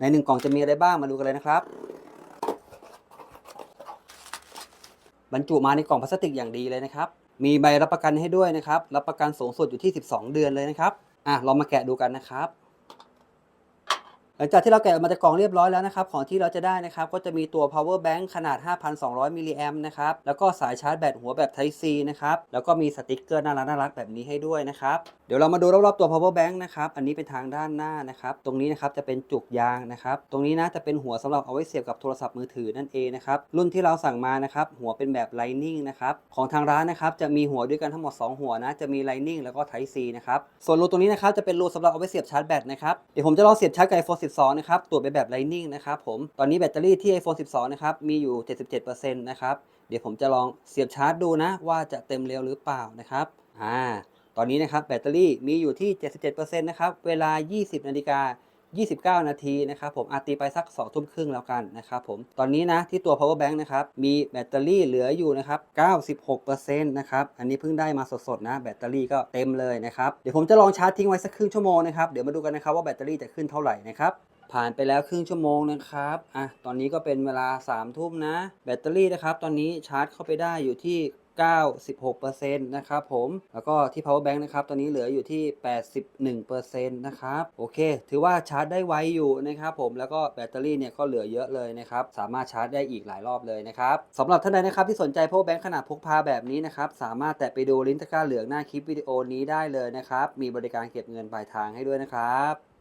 ในหนึ่งกล่องจะมีอะไรบ้างมาดูกันเลยนะครับ บรรจุมาในกล่องพลาสติกอย่างดีเลยนะครับ มีใบรับประกันให้ด้วยนะครับ รับประกันสูงสุดอยู่ที่ 12 เดือนเลยนะครับอะเรามาแกะดูกันนะครับ หลังจากที่เราแกะออกมาจากกล่องเรียบร้อยแล้วนะครับของที่เราจะได้นะครับก็จะมีตัว power bank ขนาด 5,200มิลลิแอมนะครับแล้วก็สายชาร์จแบตหัวแบบ Type C นะครับแล้วก็มีสติกเกอร์น่ารักน่ารักแบบนี้ให้ด้วยนะครับเดี๋ยวเรามาดูรอบๆตัว power bank นะครับอันนี้เป็นทางด้านหน้านะครับตรงนี้นะครับจะเป็นจุกยางนะครับตรงนี้นะจะเป็นหัวสำหรับเอาไว้เสียบกับโทรศัพท์มือถือนั่นเองนะครับรุ่นที่เราสั่งมานะครับหัวเป็นแบบ Lightning นะครับของทางร้านนะครับจะมีหัวด้วยกันทั้งหมด 2 หัวนะจะมี Lightning แล้วก็ Type C นะครับส่วนรูตรงนี้นะครับจะเป็นรูสำหรับเอาไว้เสียบชาร์จแบตนะครับเดี๋ยวผมจะลองเสียบชาร์จกับ iPhone 12 นะครับ ตรวจไปแบบ Lightning นะครับผม ตอนนี้แบตเตอรี่ที่ iPhone 12 นะครับ มีอยู่ 77%นะครับ เดี๋ยวผมจะลองเสียบชาร์จดูนะ ว่าจะเต็มเร็วหรือเปล่านะครับ อ่า ตอนนี้นะครับแบตเตอรี่มีอยู่ที่ 77%นะครับ เวลา 20 นาฬิกา 29 นาทีนะครับผมอาตีไปสัก 2 ทุ่มครึ่งแล้วกันนะครับผมตอนนี้นะที่ตัว power bank นะครับมีแบตเตอรี่เหลืออยู่นะครับ96%นะครับอันนี้เพิ่งได้มาสดๆนะแบตเตอรี่ก็เต็มเลยนะครับเดี๋ยวผมจะลองชาร์จทิ้งไว้สักครึ่งชั่วโมงนะครับเดี๋ยวมาดูกันนะครับว่าแบตเตอรี่จะขึ้นเท่าไหร่นะครับผ่านไปแล้วครึ่งชั่วโมงนะครับ อะ ตอนนี้ก็เป็นเวลา3ามทุ่มนะ แบตเตอรี่นะครับ ตอนนี้ชาร์จเข้าไปได้อยู่ที่ 96%นะครับผมแล้วก็ที่ power bank นะครับตอนนี้เหลืออยู่ที่ 81%นะครับโอเค ถือว่าชาร์จได้ไวอยู่นะครับผมแล้วก็แบตเตอรี่เนี่ยก็เหลือเยอะเลยนะครับสามารถชาร์จได้อีกหลายรอบเลยนะครับสำหรับท่านใดนะครับที่สนใจ power bank ขนาดพกพาแบบนี้นะครับสามารถแตะไปดูลิงก์ตะกร้าเหลืองหน้าคลิปวิดีโอนี้ได้เลยนะครับมีบริการเก็บเงินปลายทางให้ด้วยนะครับ